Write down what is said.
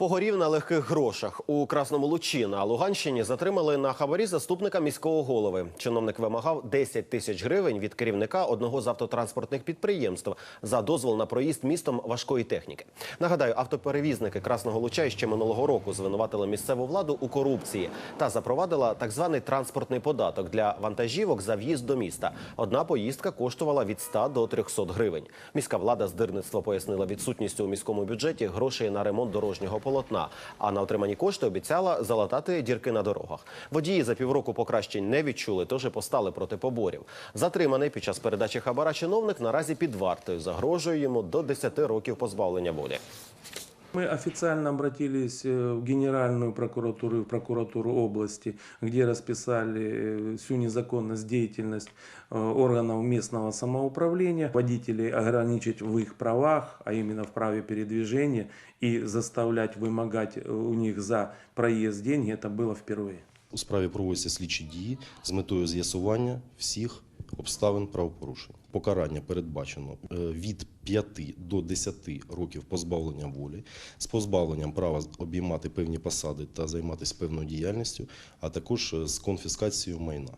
Погорів на легких грошах у Красному Лучі на Луганщині затримали на хабарі заступника міського голови. Чиновник вимагав 10 тисяч гривень від керівника одного з автотранспортних підприємств за дозвол на проїзд містом важкої техніки. Нагадаю, автоперевізники Красного Луча ще минулого року звинуватили місцеву владу у корупції та запровадила так званий транспортний податок для вантажівок за в'їзд до міста. Одна поїздка коштувала від 100 до 300 гривень. Міська влада здирництво пояснила відсутністю у міському бюджеті грошей на ремонт дорожнього полотна. А на отримані кошти обіцяла залатати дірки на дорогах. Водії за півроку покращень не відчули, тож і постали проти поборів. Затриманий під час передачі хабара чиновник наразі під вартою загрожує йому до 10 років позбавлення волі. Мы официально обратились э, в Генеральную прокуратуру и в прокуратуру области, где расписали э, всю незаконность деятельность э, органов местного самоуправления, водителей ограничить в их правах, а именно в праве передвижения, и заставлять вымогать э, у них за проезд деньги, это было впервые. У справі проводяться слідчі дії з метою з'ясування всіх обставин правопорушень. Покарання передбачено е, від 5 до 10 років позбавлення волі з позбавленням права обіймати певні посади та займатися певною діяльністю, а також е, з конфіскацією майна.